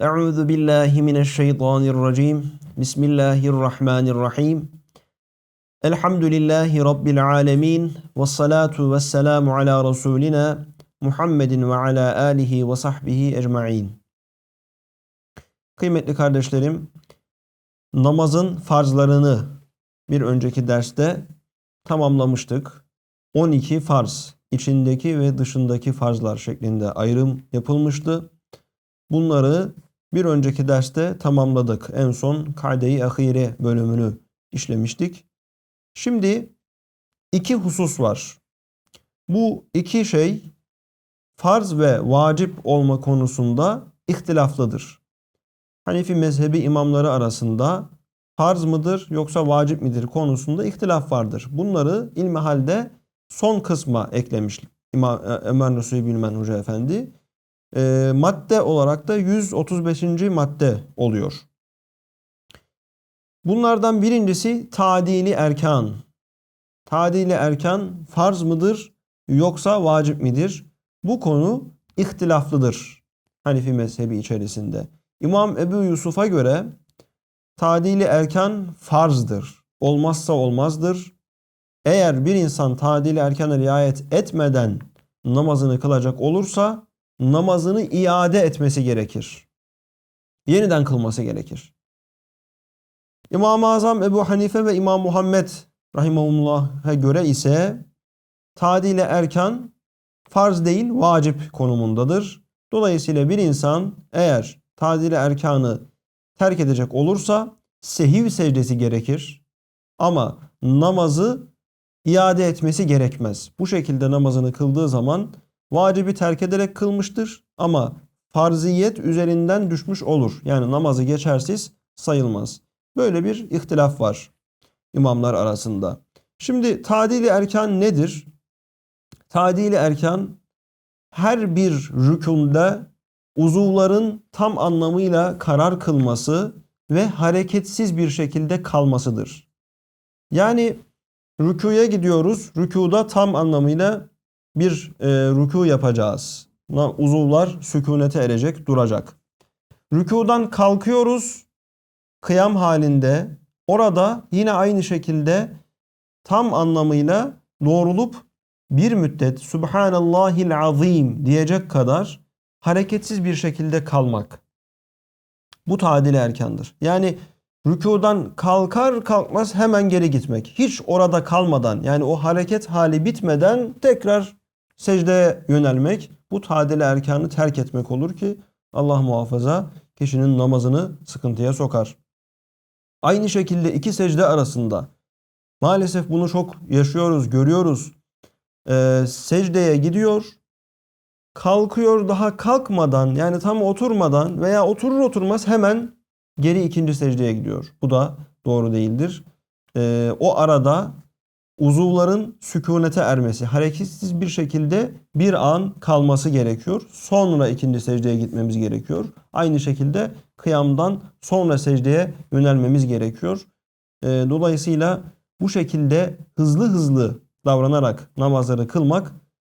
Euzu billahi mineşşeytanirracim. Bismillahirrahmanirrahim. Elhamdülillahi rabbil alamin ve salatu vesselamu ala rasulina Muhammedin ve ala alihi ve sahbihi ecmaîn. Kıymetli kardeşlerim, namazın farzlarını bir önceki derste tamamlamıştık. 12 farz, içindeki ve dışındaki farzlar şeklinde ayrım yapılmıştı. Bunları bir önceki derste tamamladık. En son Kade-i Ahire bölümünü işlemiştik. Şimdi iki husus var. Bu iki şey farz ve vacip olma konusunda ihtilaflıdır. Hanefi mezhebi imamları arasında farz mıdır yoksa vacip midir konusunda ihtilaf vardır. Bunları ilmihalde son kısma eklemiş İmam Ömer Nasuhi Bilmen Hoca Efendi. E, madde olarak da 135. madde oluyor. Bunlardan birincisi tadili erkan. Tadili erkan farz mıdır yoksa vacip midir? Bu konu ihtilaflıdır Hanefi mezhebi içerisinde. İmam Ebu Yusuf'a göre tadili erkan farzdır. Olmazsa olmazdır. Eğer bir insan tadili erkana riayet etmeden namazını kılacak olursa namazını iade etmesi gerekir. Yeniden kılması gerekir. İmam-ı Azam Ebu Hanife ve İmam Muhammed Rahimahullah'a göre ise tadile erkan farz değil vacip konumundadır. Dolayısıyla bir insan eğer tadile erkanı terk edecek olursa sehiv secdesi gerekir. Ama namazı iade etmesi gerekmez. Bu şekilde namazını kıldığı zaman vacibi terk ederek kılmıştır ama farziyet üzerinden düşmüş olur. Yani namazı geçersiz sayılmaz. Böyle bir ihtilaf var imamlar arasında. Şimdi tadili erkan nedir? Tadili erkan her bir rükünde uzuvların tam anlamıyla karar kılması ve hareketsiz bir şekilde kalmasıdır. Yani rükuya gidiyoruz. Rükuda tam anlamıyla bir e, rükû yapacağız. Uzuvlar sükunete erecek, duracak. Rükudan kalkıyoruz. Kıyam halinde orada yine aynı şekilde tam anlamıyla doğrulup bir müddet Subhanallahil azim diyecek kadar hareketsiz bir şekilde kalmak. Bu tadil erkandır. Yani rükudan kalkar kalkmaz hemen geri gitmek. Hiç orada kalmadan yani o hareket hali bitmeden tekrar secdeye yönelmek bu tadil erkanı terk etmek olur ki Allah muhafaza kişinin namazını sıkıntıya sokar. Aynı şekilde iki secde arasında maalesef bunu çok yaşıyoruz, görüyoruz e, secdeye gidiyor. Kalkıyor daha kalkmadan yani tam oturmadan veya oturur oturmaz hemen geri ikinci secdeye gidiyor. Bu da doğru değildir. E, o arada uzuvların sükunete ermesi, hareketsiz bir şekilde bir an kalması gerekiyor. Sonra ikinci secdeye gitmemiz gerekiyor. Aynı şekilde kıyamdan sonra secdeye yönelmemiz gerekiyor. E, dolayısıyla bu şekilde hızlı hızlı davranarak namazları kılmak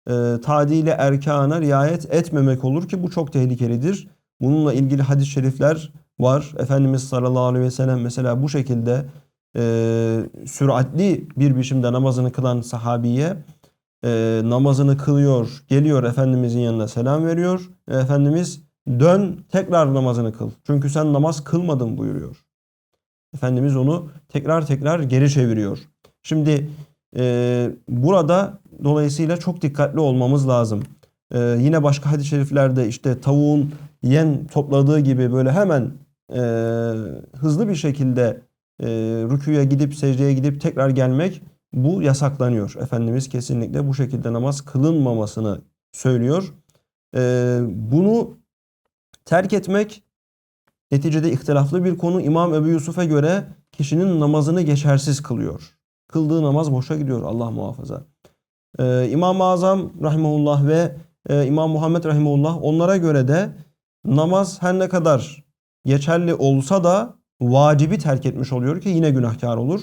e, tadile erkana riayet etmemek olur ki bu çok tehlikelidir. Bununla ilgili hadis-i şerifler var. Efendimiz sallallahu aleyhi ve sellem mesela bu şekilde e, süratli bir biçimde namazını kılan sahabiye e, namazını kılıyor, geliyor Efendimizin yanına selam veriyor. E, Efendimiz dön tekrar namazını kıl. Çünkü sen namaz kılmadın buyuruyor. Efendimiz onu tekrar tekrar geri çeviriyor. Şimdi ee, burada dolayısıyla çok dikkatli olmamız lazım. Ee, yine başka hadis-i şeriflerde işte tavuğun yen topladığı gibi böyle hemen e, hızlı bir şekilde e, rüküye gidip secdeye gidip tekrar gelmek bu yasaklanıyor. Efendimiz kesinlikle bu şekilde namaz kılınmamasını söylüyor. Ee, bunu terk etmek neticede ihtilaflı bir konu. İmam Ebu Yusuf'a göre kişinin namazını geçersiz kılıyor. Kıldığı namaz boşa gidiyor Allah muhafaza. Ee, İmam-ı Azam Rahimullah ve e, İmam Muhammed Rahimullah onlara göre de namaz her ne kadar geçerli olsa da vacibi terk etmiş oluyor ki yine günahkar olur.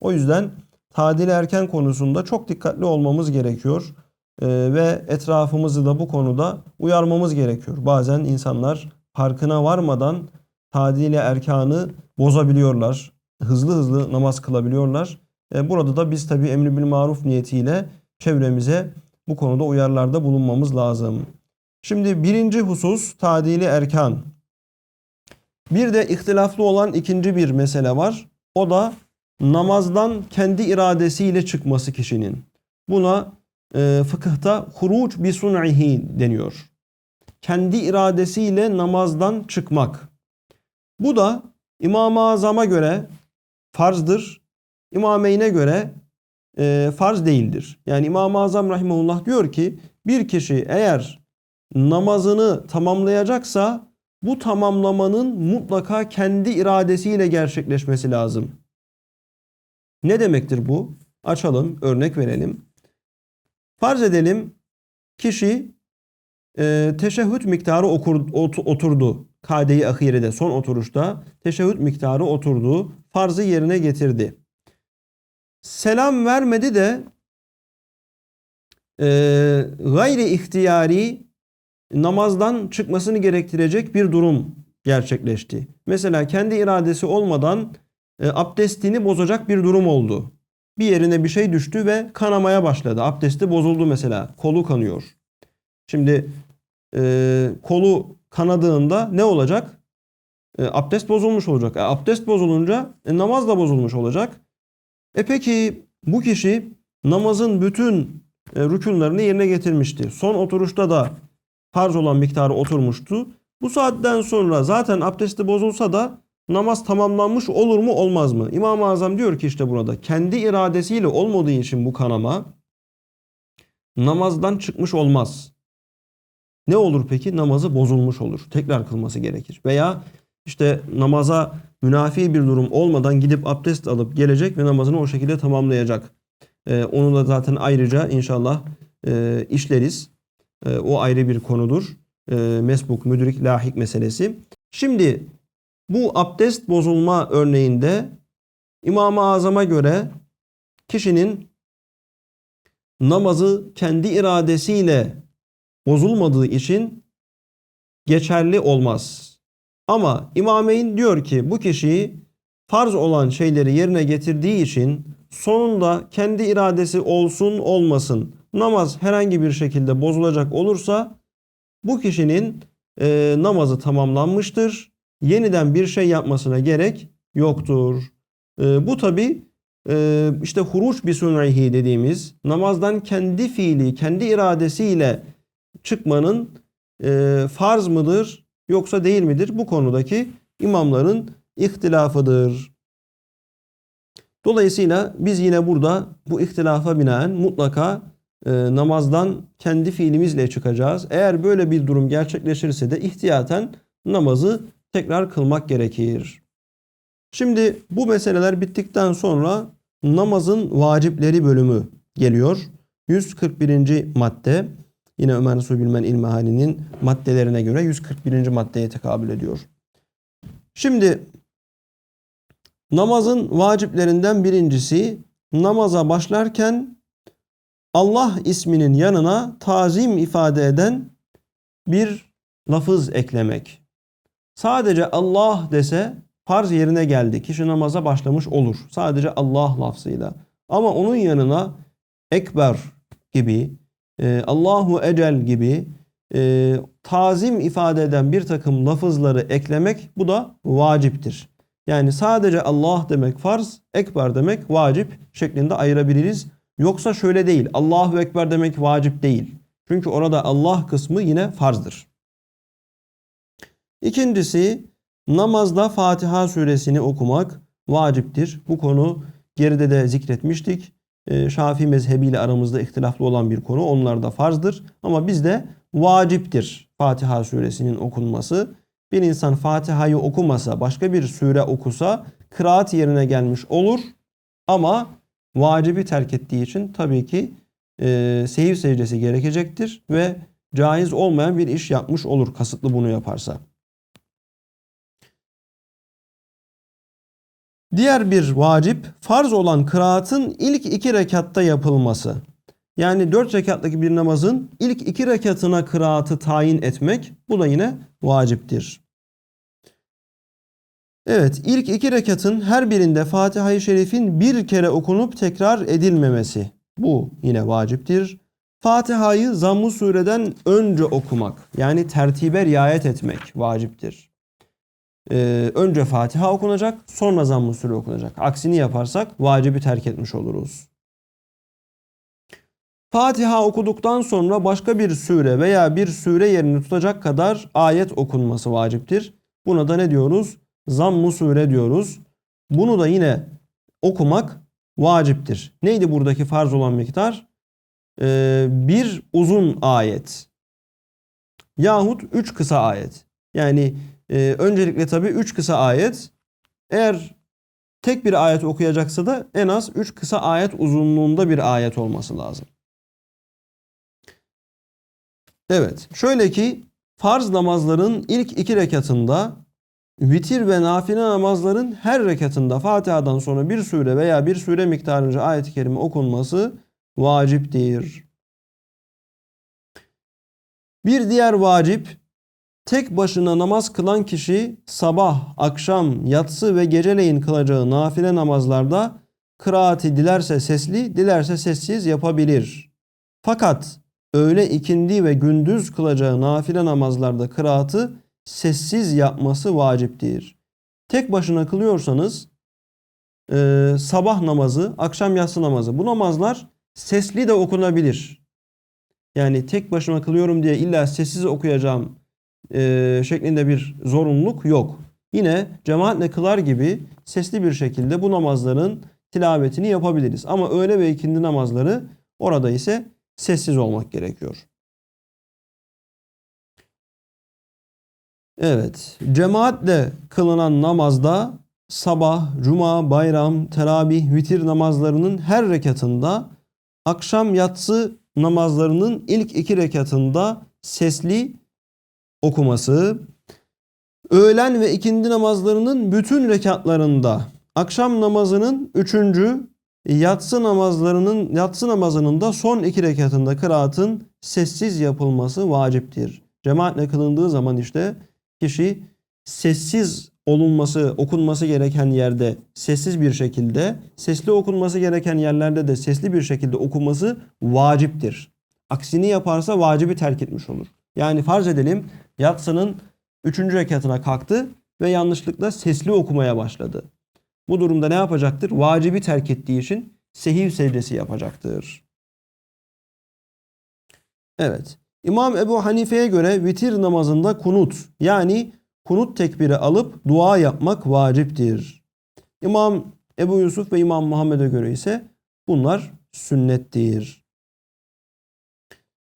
O yüzden tadil erken konusunda çok dikkatli olmamız gerekiyor. Ee, ve etrafımızı da bu konuda uyarmamız gerekiyor. Bazen insanlar farkına varmadan tadili erkanı bozabiliyorlar. Hızlı hızlı namaz kılabiliyorlar. E, burada da biz tabi emri bil maruf niyetiyle çevremize bu konuda uyarlarda bulunmamız lazım. Şimdi birinci husus tadili erkan. Bir de ihtilaflı olan ikinci bir mesele var. O da namazdan kendi iradesiyle çıkması kişinin. Buna e, fıkıhta huruc bi sun'ihi deniyor. Kendi iradesiyle namazdan çıkmak. Bu da İmam-ı Azam'a göre farzdır. İmameyne göre e, farz değildir. Yani İmam-ı Azam rahimahullah diyor ki bir kişi eğer namazını tamamlayacaksa bu tamamlamanın mutlaka kendi iradesiyle gerçekleşmesi lazım. Ne demektir bu? Açalım, örnek verelim. Farz edelim kişi e, teşehhüd miktarı okur, ot, oturdu. Kade-i ahirede son oturuşta teşehhüd miktarı oturdu. Farzı yerine getirdi. Selam vermedi de e, gayri ihtiyari namazdan çıkmasını gerektirecek bir durum gerçekleşti. Mesela kendi iradesi olmadan e, abdestini bozacak bir durum oldu. Bir yerine bir şey düştü ve kanamaya başladı. Abdesti bozuldu mesela. Kolu kanıyor. Şimdi e, kolu kanadığında ne olacak? E, abdest bozulmuş olacak. E, abdest bozulunca e, namaz da bozulmuş olacak. E peki bu kişi namazın bütün e, rükünlerini yerine getirmişti. Son oturuşta da farz olan miktarı oturmuştu. Bu saatten sonra zaten abdesti bozulsa da namaz tamamlanmış olur mu olmaz mı? İmam-ı Azam diyor ki işte burada kendi iradesiyle olmadığı için bu kanama namazdan çıkmış olmaz. Ne olur peki? Namazı bozulmuş olur. Tekrar kılması gerekir. Veya işte namaza münafi bir durum olmadan gidip abdest alıp gelecek ve namazını o şekilde tamamlayacak. Ee, onu da zaten ayrıca inşallah e, işleriz. E, o ayrı bir konudur. E, mesbuk, müdrik, lahik meselesi. Şimdi bu abdest bozulma örneğinde İmam-ı Azam'a göre kişinin namazı kendi iradesiyle bozulmadığı için geçerli olmaz. Ama İmameyn diyor ki bu kişi farz olan şeyleri yerine getirdiği için sonunda kendi iradesi olsun olmasın namaz herhangi bir şekilde bozulacak olursa bu kişinin e, namazı tamamlanmıştır. Yeniden bir şey yapmasına gerek yoktur. E, bu tabi e, işte huruç bir sun'ihi dediğimiz namazdan kendi fiili, kendi iradesiyle çıkmanın e, farz mıdır yoksa değil midir? Bu konudaki imamların ihtilafıdır. Dolayısıyla biz yine burada bu ihtilafa binaen mutlaka e, namazdan kendi fiilimizle çıkacağız. Eğer böyle bir durum gerçekleşirse de ihtiyaten namazı tekrar kılmak gerekir. Şimdi bu meseleler bittikten sonra namazın vacipleri bölümü geliyor. 141. madde yine Ömer Nasuh Bilmen İlmihali'nin maddelerine göre 141. maddeye tekabül ediyor. Şimdi namazın vaciplerinden birincisi namaza başlarken Allah isminin yanına tazim ifade eden bir lafız eklemek. Sadece Allah dese farz yerine geldi. Kişi namaza başlamış olur. Sadece Allah lafzıyla. Ama onun yanına ekber gibi, e, Allahu ecel gibi e, tazim ifade eden bir takım lafızları eklemek bu da vaciptir. Yani sadece Allah demek farz, ekber demek vacip şeklinde ayırabiliriz. Yoksa şöyle değil. Allahu Ekber demek vacip değil. Çünkü orada Allah kısmı yine farzdır. İkincisi namazda Fatiha suresini okumak vaciptir. Bu konu geride de zikretmiştik. Ee, Şafii mezhebiyle aramızda ihtilaflı olan bir konu. Onlar da farzdır. Ama bizde vaciptir Fatiha suresinin okunması. Bir insan Fatiha'yı okumasa, başka bir sure okusa kıraat yerine gelmiş olur. Ama vacibi terk ettiği için tabii ki e, seyir secdesi gerekecektir ve caiz olmayan bir iş yapmış olur kasıtlı bunu yaparsa. Diğer bir vacip farz olan kıraatın ilk iki rekatta yapılması. Yani dört rekatlık bir namazın ilk iki rekatına kıraatı tayin etmek bu da yine vaciptir. Evet, ilk iki rekatın her birinde Fatiha-i Şerif'in bir kere okunup tekrar edilmemesi. Bu yine vaciptir. Fatiha'yı Zamm-ı Sure'den önce okumak, yani tertibe riayet etmek vaciptir. Ee, önce Fatiha okunacak, sonra Zamm-ı Sure okunacak. Aksini yaparsak vacibi terk etmiş oluruz. Fatiha okuduktan sonra başka bir sure veya bir sure yerini tutacak kadar ayet okunması vaciptir. Buna da ne diyoruz? Zamm-ı sure diyoruz. Bunu da yine okumak vaciptir. Neydi buradaki farz olan miktar? Ee, bir uzun ayet. Yahut üç kısa ayet. Yani e, öncelikle tabii üç kısa ayet. Eğer tek bir ayet okuyacaksa da en az üç kısa ayet uzunluğunda bir ayet olması lazım. Evet. Şöyle ki farz namazların ilk iki rekatında vitir ve nafile namazların her rekatında Fatiha'dan sonra bir sure veya bir sure miktarınca ayet-i kerime okunması vaciptir. Bir diğer vacip tek başına namaz kılan kişi sabah, akşam, yatsı ve geceleyin kılacağı nafile namazlarda kıraati dilerse sesli, dilerse sessiz yapabilir. Fakat öğle, ikindi ve gündüz kılacağı nafile namazlarda kıraatı sessiz yapması vaciptir. Tek başına kılıyorsanız e, sabah namazı, akşam yatsı namazı bu namazlar sesli de okunabilir. Yani tek başıma kılıyorum diye illa sessiz okuyacağım e, şeklinde bir zorunluluk yok. Yine cemaatle kılar gibi sesli bir şekilde bu namazların tilavetini yapabiliriz. Ama öğle ve ikindi namazları orada ise sessiz olmak gerekiyor. Evet, cemaatle kılınan namazda sabah, cuma, bayram, teravih, vitir namazlarının her rekatında, akşam yatsı namazlarının ilk iki rekatında sesli okuması, öğlen ve ikindi namazlarının bütün rekatlarında, akşam namazının üçüncü, yatsı namazlarının yatsı namazının da son iki rekatında kıraatın sessiz yapılması vaciptir. Cemaatle kılındığı zaman işte kişi sessiz olunması, okunması gereken yerde sessiz bir şekilde, sesli okunması gereken yerlerde de sesli bir şekilde okunması vaciptir. Aksini yaparsa vacibi terk etmiş olur. Yani farz edelim yatsının 3. rekatına kalktı ve yanlışlıkla sesli okumaya başladı. Bu durumda ne yapacaktır? Vacibi terk ettiği için sehiv secdesi yapacaktır. Evet. İmam Ebu Hanife'ye göre vitir namazında kunut yani kunut tekbiri alıp dua yapmak vaciptir. İmam Ebu Yusuf ve İmam Muhammed'e göre ise bunlar sünnettir.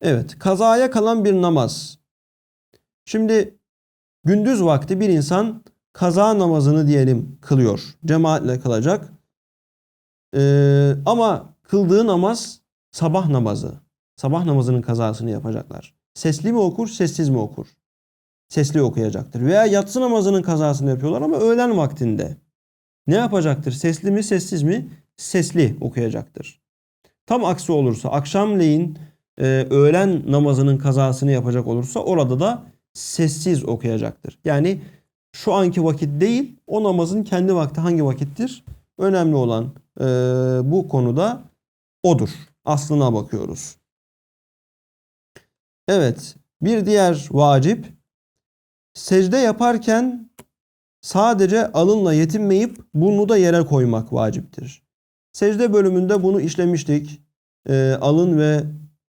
Evet, kazaya kalan bir namaz. Şimdi gündüz vakti bir insan kaza namazını diyelim kılıyor. Cemaatle kılacak. Ee, ama kıldığı namaz sabah namazı. Sabah namazının kazasını yapacaklar. Sesli mi okur, sessiz mi okur? Sesli okuyacaktır. Veya yatsı namazının kazasını yapıyorlar ama öğlen vaktinde. Ne yapacaktır? Sesli mi, sessiz mi? Sesli okuyacaktır. Tam aksi olursa akşamleyin e, öğlen namazının kazasını yapacak olursa orada da sessiz okuyacaktır. Yani şu anki vakit değil, o namazın kendi vakti hangi vakittir? Önemli olan e, bu konuda odur. Aslına bakıyoruz. Evet, bir diğer vacip secde yaparken sadece alınla yetinmeyip burnu da yere koymak vaciptir. Secde bölümünde bunu işlemiştik. E, alın ve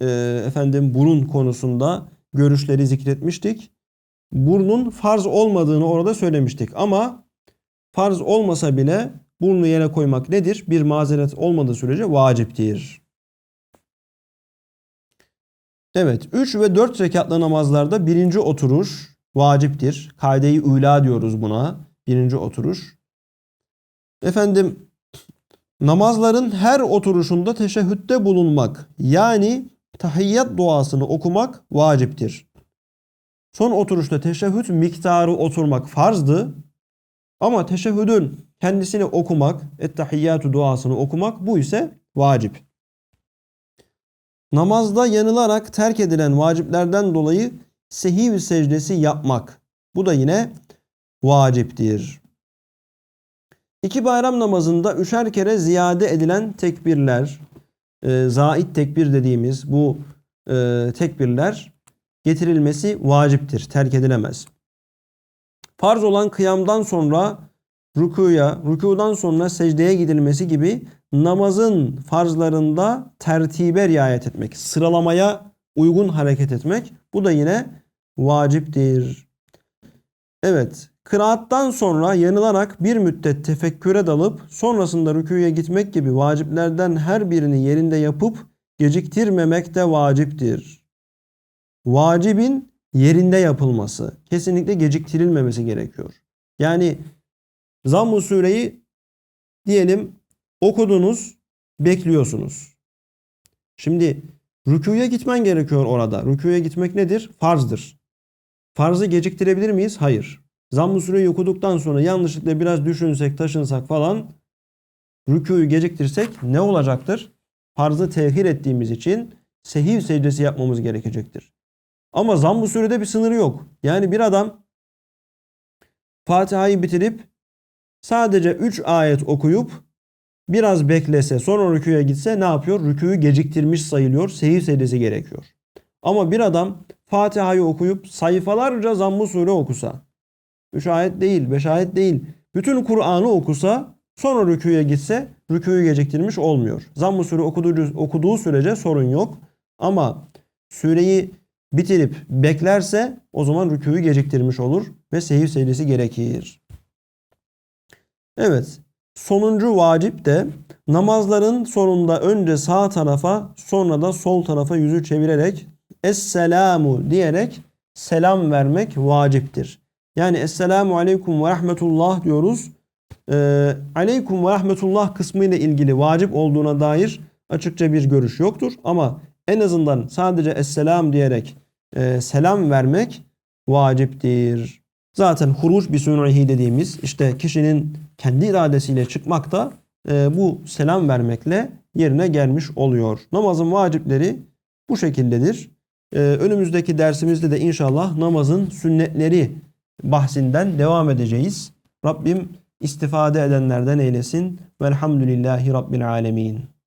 e, efendim burun konusunda görüşleri zikretmiştik. Burnun farz olmadığını orada söylemiştik. Ama farz olmasa bile burnu yere koymak nedir? Bir mazeret olmadığı sürece vaciptir. Evet 3 ve 4 rekatlı namazlarda birinci oturuş vaciptir. Kaide-i üla diyoruz buna. Birinci oturuş. Efendim namazların her oturuşunda teşehhütte bulunmak yani tahiyyat duasını okumak vaciptir. Son oturuşta teşehhüd miktarı oturmak farzdı. Ama teşehhüdün kendisini okumak, ettehiyyatü duasını okumak bu ise vacip. Namazda yanılarak terk edilen vaciplerden dolayı sehiv secdesi yapmak. Bu da yine vaciptir. İki bayram namazında üçer kere ziyade edilen tekbirler, e, zait tekbir dediğimiz bu e, tekbirler getirilmesi vaciptir, terk edilemez. Farz olan kıyamdan sonra rükuya, rükudan sonra secdeye gidilmesi gibi namazın farzlarında tertibe riayet etmek, sıralamaya uygun hareket etmek bu da yine vaciptir. Evet, kıraattan sonra yanılarak bir müddet tefekküre dalıp sonrasında rüküye gitmek gibi vaciplerden her birini yerinde yapıp geciktirmemek de vaciptir. Vacibin yerinde yapılması, kesinlikle geciktirilmemesi gerekiyor. Yani Zamm-ı Sure'yi diyelim okudunuz, bekliyorsunuz. Şimdi rüküye gitmen gerekiyor orada. Rüküye gitmek nedir? Farzdır. Farzı geciktirebilir miyiz? Hayır. Zamm-ı Sure'yi okuduktan sonra yanlışlıkla biraz düşünsek, taşınsak falan rüküyü geciktirsek ne olacaktır? Farzı tehir ettiğimiz için sehiv secdesi yapmamız gerekecektir. Ama zamm-ı surede bir sınırı yok. Yani bir adam Fatiha'yı bitirip sadece 3 ayet okuyup biraz beklese sonra rüküye gitse ne yapıyor? Rüküyü geciktirmiş sayılıyor. Sehiv secdesi gerekiyor. Ama bir adam Fatiha'yı okuyup sayfalarca zamm-ı sure okusa 3 ayet değil, 5 ayet değil. Bütün Kur'an'ı okusa sonra rüküye gitse rüküyü geciktirmiş olmuyor. Zamm-ı sure okuduğu, okuduğu sürece sorun yok. Ama süreyi bitirip beklerse o zaman rüküyü geciktirmiş olur ve sehiv secdesi gerekir. Evet. Sonuncu vacip de namazların sonunda önce sağ tarafa sonra da sol tarafa yüzü çevirerek Esselamu diyerek selam vermek vaciptir. Yani Esselamu Aleyküm ve Rahmetullah diyoruz. Ee, aleyküm ve Rahmetullah kısmı ile ilgili vacip olduğuna dair açıkça bir görüş yoktur. Ama en azından sadece Esselam diyerek e, selam vermek vaciptir. Zaten huruç bir sun'ihi dediğimiz işte kişinin kendi iradesiyle çıkmak da e, bu selam vermekle yerine gelmiş oluyor. Namazın vacipleri bu şekildedir. E, önümüzdeki dersimizde de inşallah namazın sünnetleri bahsinden devam edeceğiz. Rabbim istifade edenlerden eylesin. Velhamdülillahi Rabbil alemin.